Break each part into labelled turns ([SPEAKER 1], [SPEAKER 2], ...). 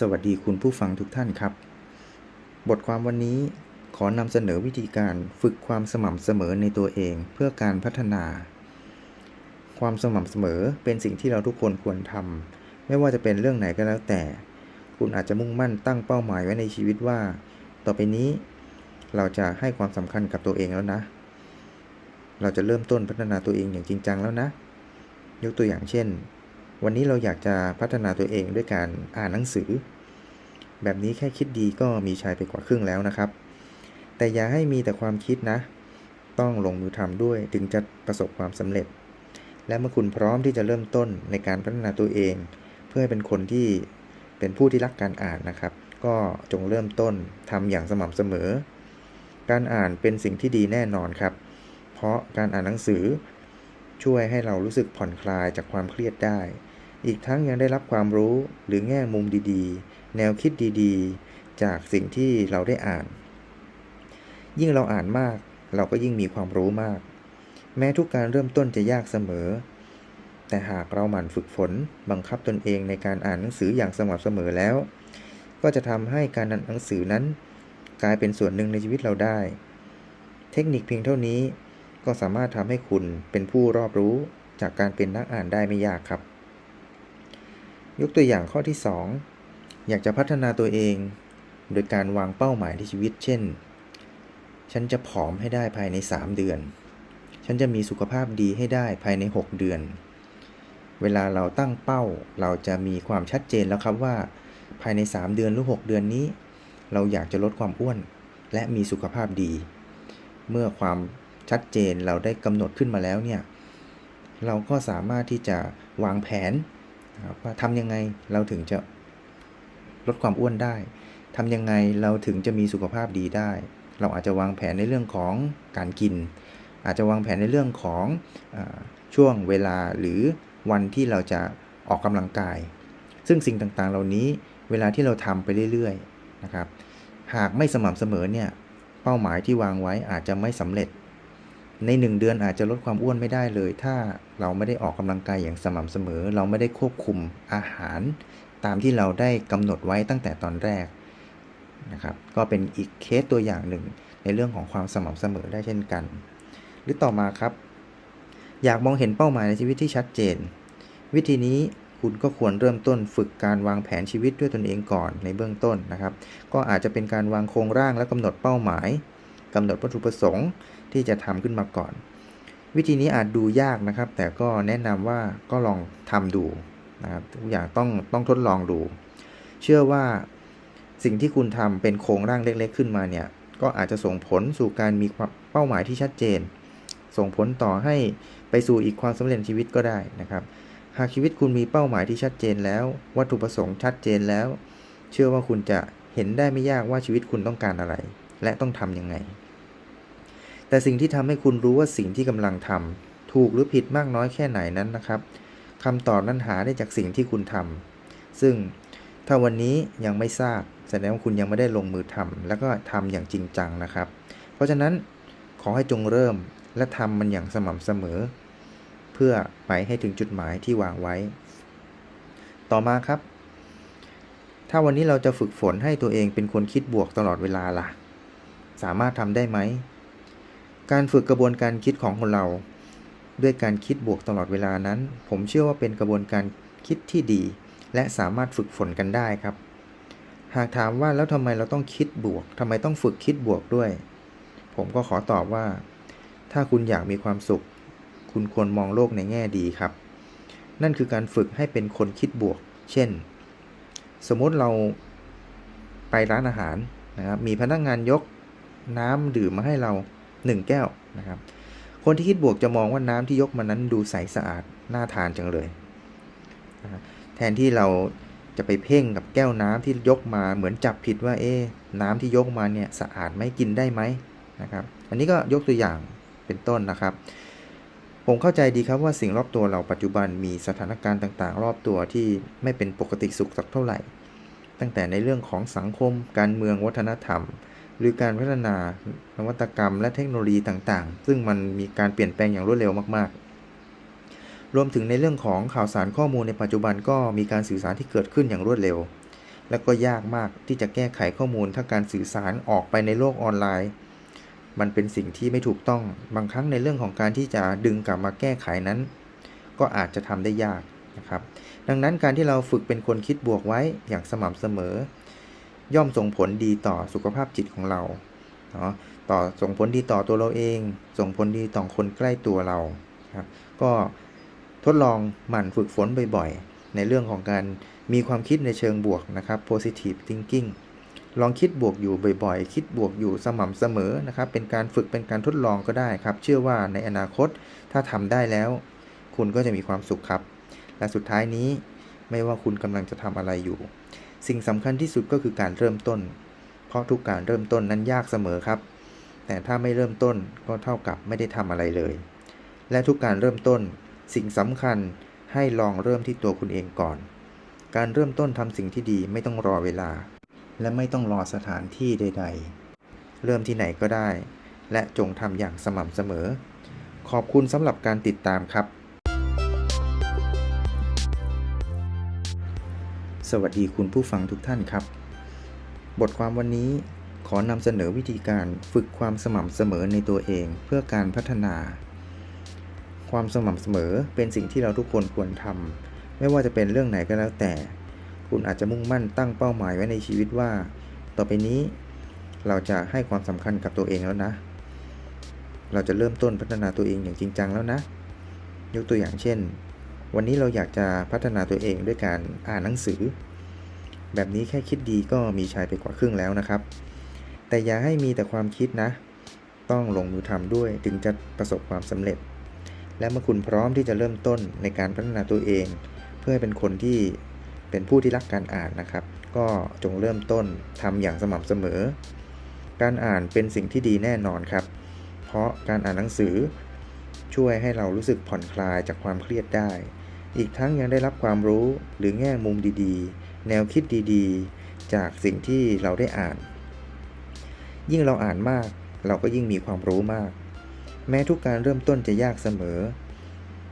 [SPEAKER 1] สวัสดีคุณผู้ฟังทุกท่านครับ บทความวันนี้ขอนำเสนอวิธีการฝึกความสม่ำเสมอในตัวเองเพื่อการพัฒนา ความสม่ำเสมอเป็นสิ่งที่เราทุกคนควรทำไม่ว่าจะเป็นเรื่องไหนก็แล้วแต่ คุณอาจจะมุ่งมั่นตั้งเป้าหมายไว้ในชีวิตว่า ต่อไปนี้ เราจะให้ความสำคัญกับตัวเองแล้วนะ เราจะเริ่มต้นพัฒนาตัวเองอย่างจริงจังแล้วนะ ยกตัวอย่างเช่น วันนี้เราอยากจะพัฒนาตัวเองด้วยการอ่านหนังสือ แบบนี้แค่คิดดีก็มีชัยไปกว่าครึ่งแล้วนะครับ แต่อย่าให้มีแต่ความคิดนะ ต้องลงมือทำด้วยถึงจะประสบความสำเร็จ และเมื่อคุณพร้อมที่จะเริ่มต้นในการพัฒนาตัวเอง เพื่อให้เป็นคนที่เป็นผู้ที่รักการอ่านนะครับ ก็จงเริ่มต้นทำอย่างสม่ำเสมอ การอ่านเป็นสิ่งที่ดีแน่นอนครับ เพราะการอ่านหนังสือช่วยให้เรารู้สึกผ่อนคลายจากความเครียดได้ อีกทั้งยังได้รับความรู้หรือแง่มุมดีๆ แนวคิดดีๆ จากสิ่งที่เราได้อ่าน ยิ่งเราอ่านมาก เราก็ยิ่งมีความรู้มาก แม้ทุกการเริ่มต้นจะยากเสมอ แต่หากเราหมั่นฝึกฝน บังคับตนเองในการอ่านหนังสืออย่างสม่ำเสมอแล้ว ก็จะทำให้การอ่านหนังสือนั้น กลายเป็นส่วนหนึ่งในชีวิตเราได้ เทคนิคเพียงเท่านี้ ก็สามารถทำให้คุณเป็นผู้รอบรู้จากการเป็นนักอ่านได้ไม่ยากครับ ยกตัวอย่างข้อที่ 2 อยากจะพัฒนาตัวเอง โดยการวางเป้าหมายที่ชีวิต เช่น ฉันจะผอมให้ได้ภายใน 3 เดือน ฉันจะมีสุขภาพดีให้ได้ภายใน 6 เดือน เวลาเราตั้งเป้า เราจะมีความชัดเจนแล้วครับว่า ภายใน 3 เดือนหรือ 6 เดือนนี้ เราอยากจะลดความอ้วน และมีสุขภาพดี เมื่อความชัดเจนเราได้กำหนดขึ้นมาแล้วเนี่ย เราก็สามารถที่จะวางแผน ว่าทำยังไงเราถึงจะลดความอ้วนได้ ทำยังไงเราถึงจะมีสุขภาพดีได้ เราอาจจะวางแผนในเรื่องของการกิน อาจจะวางแผนในเรื่องของอช่วงเวลาหรือวันที่เราจะออกกำลังกาย ซึ่งสิ่งต่างๆ เหล่านี้เวลาที่เราทำไปเรื่อยๆนะครับ หากไม่สม่ำเสมอเนี่ย เป้าหมายที่วางไว้อาจจะไม่สำเร็จ ใน 1 เดือนอาจจะลดความอ้วนไม่ได้เลย ถ้าเราไม่ได้ออกกำลังกายอย่างสม่ำเสมอ เราไม่ได้ควบคุมอาหาร ตามที่เราได้กำหนดไว้ตั้งแต่ตอนแรกนะครับก็เป็นอีกเคสตัวอย่างหนึ่งในเรื่องของความสม่ำเสมอได้เช่นกัน หรือต่อมาครับ อยากมองเห็นเป้าหมายในชีวิตที่ชัดเจน วิธีนี้คุณก็ควรเริ่มต้นฝึกการวางแผนชีวิตด้วยตนเองก่อนในเบื้องต้นนะครับ ก็อาจจะเป็นการวางโครงร่างและกำหนดเป้าหมายกำหนดวัตถุประสงค์ ที่จะทำขึ้นมาก่อน วิธีนี้อาจดูยากนะครับ แต่ก็แนะนำว่าก็ลองทำดูนะครับทุกอย่างต้องต้องทดลองดู เชื่อว่าสิ่งที่คุณทำเป็นโครงร่างเล็ก ๆ ขึ้นมาเนี่ยก็อาจจะส่งผลสู่การมีเป้าหมายที่ชัดเจน ส่งผลต่อให้ไปสู่อีกความสำเร็จชีวิตก็ได้นะครับ หากชีวิตคุณมีเป้าหมายที่ชัดเจนแล้ว วัตถุประสงค์ชัดเจนแล้ว เชื่อว่าคุณจะเห็นได้ไม่ยากว่าชีวิตคุณต้องการอะไร และต้องทำยังไง แต่สิ่งที่ทำให้คุณรู้ว่าสิ่งที่กำลังทำถูกหรือผิดมากน้อยแค่ไหนนั้นนะครับคำตอบนั้นหาได้จากสิ่งที่คุณทำซึ่งถ้าวันนี้ยังไม่ทราบแสดงว่าคุณยังไม่ได้ลงมือทำแล้วก็ทำอย่างจริงจังนะครับ เพราะฉะนั้นขอให้จงเริ่มและทำมันอย่างสม่ำเสมอ เพื่อไปให้ถึงจุดหมายที่วางไว้ ต่อมาครับ ถ้าวันนี้เราจะฝึกฝนให้ตัวเองเป็นคนคิดบวกตลอดเวลาล่ะ สามารถทำได้ไหม การฝึกกระบวนการคิดของคนเรา ด้วยการคิดบวกตลอดเวลานั้น ผมเชื่อว่าเป็นกระบวนการคิดที่ดี และสามารถฝึกฝนกันได้ครับ หากถามว่าแล้วทำไมเราต้องคิดบวกทำไมต้องฝึกคิดบวกด้วย ผมก็ขอตอบว่า ถ้าคุณอยากมีความสุข คุณควรมองโลกในแง่ดีครับ นั่นคือการฝึกให้เป็นคนคิดบวก เช่น สมมติเราไปร้านอาหารนะครับมีพนักงานยกน้ำดื่มมาให้เรา 1 แก้วนะครับ คนที่คิดบวกจะมองว่าน้ำที่ยกมานั้นดูใสสะอาดน่าทานจังเลยนะแทนที่เราจะไปเพ่งกับแก้วน้ำที่ยกมาเหมือนจับผิดว่าเอ๊น้ำที่ยกมาเนี่ยสะอาดไหมกินได้ไหมนะครับ อันนี้ก็ยกตัวอย่างเป็นต้นนะครับ ผมเข้าใจดีครับว่าสิ่งรอบตัวเราปัจจุบันมีสถานการณ์ต่างๆ รอบตัวที่ไม่เป็นปกติสุขสักเท่าไหร่ ตั้งแต่ในเรื่องของสังคม การเมืองวัฒนธรรม หรือการพัฒนานวัตกรรมและเทคโนโลยีต่างๆ ซึ่งมันมีการเปลี่ยนแปลงอย่างรวดเร็วมากๆ รวมถึงในเรื่องของข่าวสารข้อมูลในปัจจุบันก็มีการสื่อสารที่เกิดขึ้นอย่างรวดเร็ว แล้วก็ยากมากที่จะแก้ไขข้อมูลถ้าการสื่อสารออกไปในโลกออนไลน์ มันเป็นสิ่งที่ไม่ถูกต้อง บางครั้งในเรื่องของการที่จะดึงกลับมาแก้ไขนั้น ก็อาจจะทำได้ยากนะครับ ดังนั้นการที่เราฝึกเป็นคนคิดบวกไว้อย่างสม่ำเสมอ ย่อมส่งผลดีต่อสุขภาพจิตของเราเนาะต่อส่งผลดีต่อตัวเราเอง ส่งผลดีต่อคนใกล้ตัวเราครับก็ทดลองหมั่นฝึกฝนบ่อยๆ ในเรื่องของการมีความคิดในเชิงบวกนะครับ positive thinking ลองคิดบวกอยู่บ่อยๆ คิดบวกอยู่สม่ำเสมอนะครับ เป็นการฝึกเป็นการทดลองก็ได้ครับ เชื่อว่าในอนาคตถ้าทำได้แล้ว คุณก็จะมีความสุขครับ และสุดท้ายนี้ไม่ว่าคุณกำลังจะทำอะไรอยู่ สิ่งสำคัญที่สุดก็คือการเริ่มต้น เพราะทุกการเริ่มต้นนั้นยากเสมอครับ แต่ถ้าไม่เริ่มต้นก็เท่ากับไม่ได้ทำอะไรเลย และทุกการเริ่มต้น สิ่งสำคัญให้ลองเริ่มที่ตัวคุณเองก่อน การเริ่มต้นทำสิ่งที่ดีไม่ต้องรอเวลา และไม่ต้องรอสถานที่ใด ๆ เริ่มที่ไหนก็ได้ และจงทำอย่างสม่ำเสมอ ขอบคุณสำหรับการติดตามครับ สวัสดีคุณผู้ฟังทุกท่านครับ บทความวันนี้ขอนำเสนอวิธีการฝึกความสม่ำเสมอในตัวเองเพื่อการพัฒนา ความสม่ำเสมอเป็นสิ่งที่เราทุกคนควรทำไม่ว่าจะเป็นเรื่องไหนก็แล้วแต่ คุณอาจจะมุ่งมั่นตั้งเป้าหมายไว้ในชีวิตว่า ต่อไปนี้ เราจะให้ความสำคัญกับตัวเองแล้วนะ เราจะเริ่มต้นพัฒนาตัวเองอย่างจริงจังแล้วนะ ยกตัวอย่างเช่น วันนี้เราอยากจะพัฒนาตัวเองด้วยการอ่านหนังสือ แบบนี้แค่คิดดีก็มีชัยไปกว่าครึ่งแล้วนะครับ แต่อย่าให้มีแต่ความคิดนะ ต้องลงมือทำด้วยถึงจะประสบความสำเร็จ และเมื่อคุณพร้อมที่จะเริ่มต้นในการพัฒนาตัวเอง เพื่อให้เป็นคนที่เป็นผู้ที่รักการอ่านนะครับ ก็จงเริ่มต้นทำอย่างสม่ำเสมอ การอ่านเป็นสิ่งที่ดีแน่นอนครับ เพราะการอ่านหนังสือช่วยให้เรารู้สึกผ่อนคลายจากความเครียดได้ อีกทั้งยังได้รับความรู้หรือแง่มุมดีๆ แนวคิดดีๆ จากสิ่งที่เราได้อ่าน ยิ่งเราอ่านมากเราก็ยิ่งมีความรู้มาก แม้ทุกการเริ่มต้นจะยากเสมอ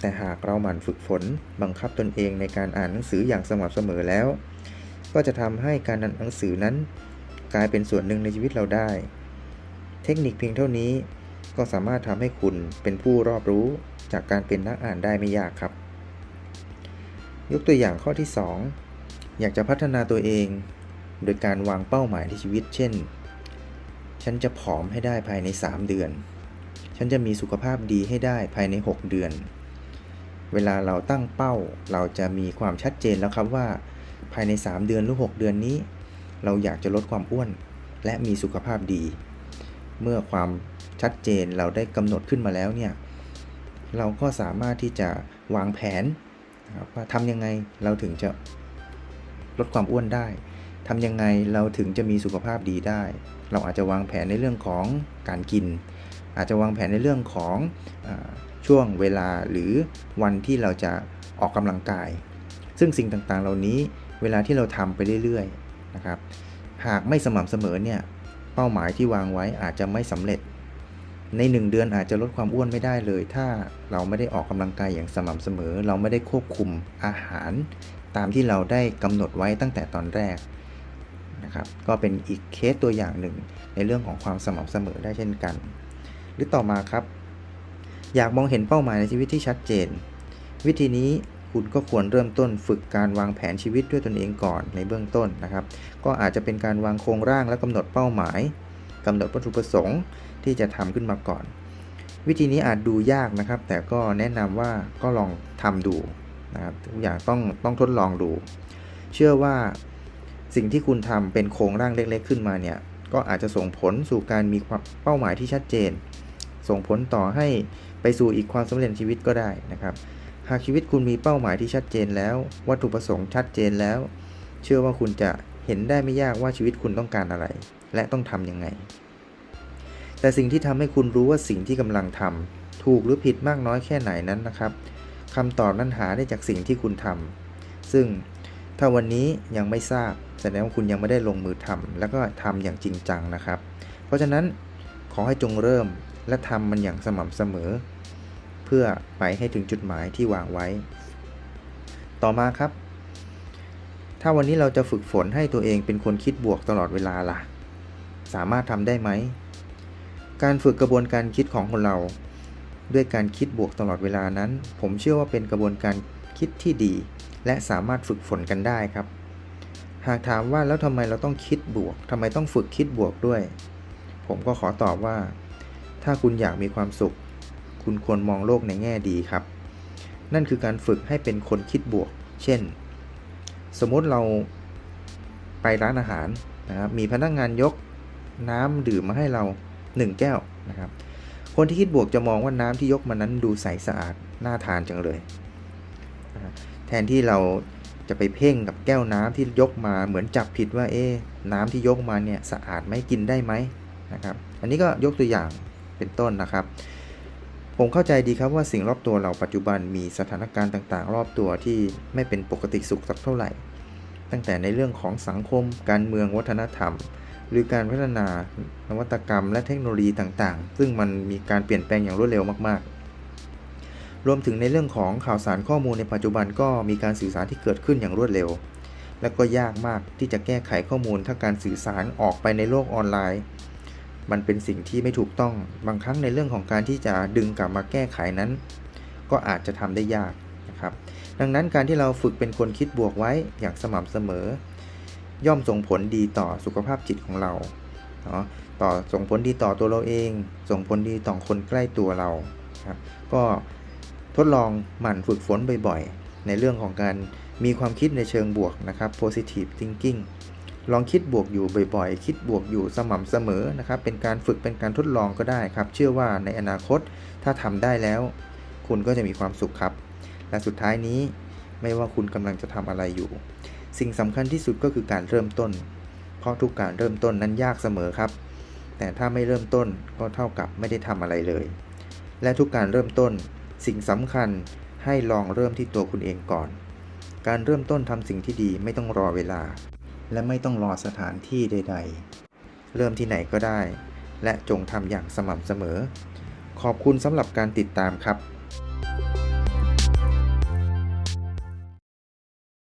[SPEAKER 1] แต่หากเราหมั่นฝึกฝนบังคับตนเองในการอ่านหนังสืออย่างสม่ำเสมอแล้ว ก็จะทำให้การอ่านหนังสือนั้น กลายเป็นส่วนหนึ่งในชีวิตเราได้ เทคนิคเพียงเท่านี้ก็สามารถทำให้คุณเป็นผู้รอบรู้จากการเป็นนักอ่านได้ไม่ยากครับ ยกตัวอย่างข้อที่ 2 อยากจะพัฒนาตัวเอง โดยการวางเป้าหมายในชีวิต เช่น ฉันจะผอมให้ได้ภายใน 3 เดือน ฉันจะมีสุขภาพดีให้ได้ภายใน 6 เดือน เวลาเราตั้งเป้า เราจะมีความชัดเจนแล้วครับว่า ภายใน 3 เดือนหรือ 6 เดือนนี้ เราอยากจะลดความอ้วน และมีสุขภาพดี เมื่อความชัดเจนเราได้กำหนดขึ้นมาแล้วเนี่ย เราก็สามารถที่จะวางแผน นะครับว่าทำยังไงเราถึงจะลดความอ้วนได้ทำยังไงเราถึงจะมีสุขภาพดีได้ เราอาจจะวางแผนในเรื่องของการกิน อาจจะวางแผนในเรื่องของอช่วงเวลาหรือวันที่เราจะออกกำลังกาย ซึ่งสิ่งต่างๆ เหล่านี้เวลาที่เราทำไปเรื่อยๆนะครับ หากไม่สม่ำเสมอเนี่ยเป้าหมายที่วางไว้อาจจะไม่สำเร็จ ใน 1 เดือนอาจจะลดความอ้วนไม่ได้เลย ถ้าเราไม่ได้ออกกำลังกายอย่างสม่ำเสมอ เราไม่ได้ควบคุมอาหาร ตามที่เราได้กำหนดไว้ตั้งแต่ตอนแรกนะครับก็เป็นอีกเคสตัวอย่างหนึ่งในเรื่องของความสม่ำเสมอได้เช่นกัน หรือต่อมาครับ อยากมองเห็นเป้าหมายในชีวิตที่ชัดเจน วิธีนี้คุณก็ควรเริ่มต้นฝึกการวางแผนชีวิตด้วยตนเองก่อนในเบื้องต้นนะครับ ก็อาจจะเป็นการวางโครงร่างและกำหนดเป้าหมายกำหนดวัตถุประสงค์ ที่จะทำขึ้นมาก่อน วิธีนี้อาจดูยากนะครับ แต่ก็แนะนำว่าก็ลองทำดูนะครับทุกอย่างต้องต้องทดลองดู เชื่อว่าสิ่งที่คุณทำเป็นโครงร่างเล็ก ๆ ขึ้นมาเนี่ยก็อาจจะส่งผลสู่การมีความเป้าหมายที่ชัดเจน ส่งผลต่อให้ไปสู่อีกความสำเร็จชีวิตก็ได้นะครับ หากชีวิตคุณมีเป้าหมายที่ชัดเจนแล้ว วัตถุประสงค์ชัดเจนแล้ว เชื่อว่าคุณจะเห็นได้ไม่ยากว่าชีวิตคุณต้องการอะไร และต้องทำยังไง แต่สิ่งที่ทำให้คุณรู้ว่าสิ่งที่กำลังทำถูกหรือผิดมากน้อยแค่ไหนนั้นนะครับคำตอบนั้นหาได้จากสิ่งที่คุณทำซึ่งถ้าวันนี้ยังไม่ทราบแสดงว่าคุณยังไม่ได้ลงมือทำแล้วก็ทำอย่างจริงจังนะครับ เพราะฉะนั้นขอให้จงเริ่มและทำมันอย่างสม่ำเสมอ เพื่อไปให้ถึงจุดหมายที่วางไว้ ต่อมาครับถถ้าวันนี้เราจะฝึกฝนให้ตัวเองเป็นคนคิดบวกตลอดเวลาล่ะ สามารถทำได้ไหม การฝึกกระบวนการคิดของคนเรา ด้วยการคิดบวกตลอดเวลานั้น ผมเชื่อว่าเป็นกระบวนการคิดที่ดี และสามารถฝึกฝนกันได้ครับ หากถามว่าแล้วทำไมเราต้องคิดบวกทำไมต้องฝึกคิดบวกด้วย ผมก็ขอตอบว่า ถ้าคุณอยากมีความสุข คุณควรมองโลกในแง่ดีครับ นั่นคือการฝึกให้เป็นคนคิดบวก เช่น สมมติเราไปร้านอาหารนะครับมีพนักงานยกน้ำดื่มมาให้เรา 1 แก้วนะครับ คนที่คิดบวกจะมองว่าน้ำที่ยกมานั้นดูใสสะอาดน่าทานจังเลยแทนที่เราจะไปเพ่งกับแก้วน้ำที่ยกมาเหมือนจับผิดว่าเอ๊น้ำที่ยกมาเนี่ยสะอาดไหมกินได้ไหมนะครับ อันนี้ก็ยกตัวอย่างเป็นต้นนะครับ ผมเข้าใจดีครับว่าสิ่งรอบตัวเราปัจจุบันมีสถานการณ์ต่างๆ รอบตัวที่ไม่เป็นปกติสุขสักเท่าไหร่ ตั้งแต่ในเรื่องของสังคม การเมืองวัฒนธรรม หรือการพัฒนานวัตกรรมและเทคโนโลยีต่างๆ ซึ่งมันมีการเปลี่ยนแปลงอย่างรวดเร็วมากๆ รวมถึงในเรื่องของข่าวสารข้อมูลในปัจจุบันก็มีการสื่อสารที่เกิดขึ้นอย่างรวดเร็ว และก็ยากมากที่จะแก้ไขข้อมูลถ้าการสื่อสารออกไปในโลกออนไลน์ มันเป็นสิ่งที่ไม่ถูกต้อง บางครั้งในเรื่องของการที่จะดึงกลับมาแก้ไขนั้น ก็อาจจะทำได้ยากนะครับ ดังนั้นการที่เราฝึกเป็นคนคิดบวกไว้อย่างสม่ำเสมอ ย่อมส่งผลดีต่อสุขภาพจิตของเราเนาะต่อส่งผลดีต่อตัวเราเอง ส่งผลดีต่อคนใกล้ตัวเราครับก็ทดลองหมั่นฝึกฝนบ่อยๆ ในเรื่องของการมีความคิดในเชิงบวกนะครับ positive thinking ลองคิดบวกอยู่บ่อยๆ คิดบวกอยู่สม่ำเสมอนะครับ เป็นการฝึกเป็นการทดลองก็ได้ครับ เชื่อว่าในอนาคตถ้าทำได้แล้ว คุณก็จะมีความสุขครับ และสุดท้ายนี้ไม่ว่าคุณกำลังจะทำอะไรอยู่ สิ่งสำคัญที่สุดก็คือการเริ่มต้น เพราะทุกการเริ่มต้นนั้นยากเสมอครับ แต่ถ้าไม่เริ่มต้นก็เท่ากับไม่ได้ทำอะไรเลย และทุกการเริ่มต้น สิ่งสำคัญให้ลองเริ่มที่ตัวคุณเองก่อน การเริ่มต้นทำสิ่งที่ดีไม่ต้องรอเวลา และไม่ต้องรอสถานที่ใด ๆ เริ่มที่ไหนก็ได้ และจงทำอย่างสม่ำเสมอ ขอบคุณสำหรับการติดตามครับ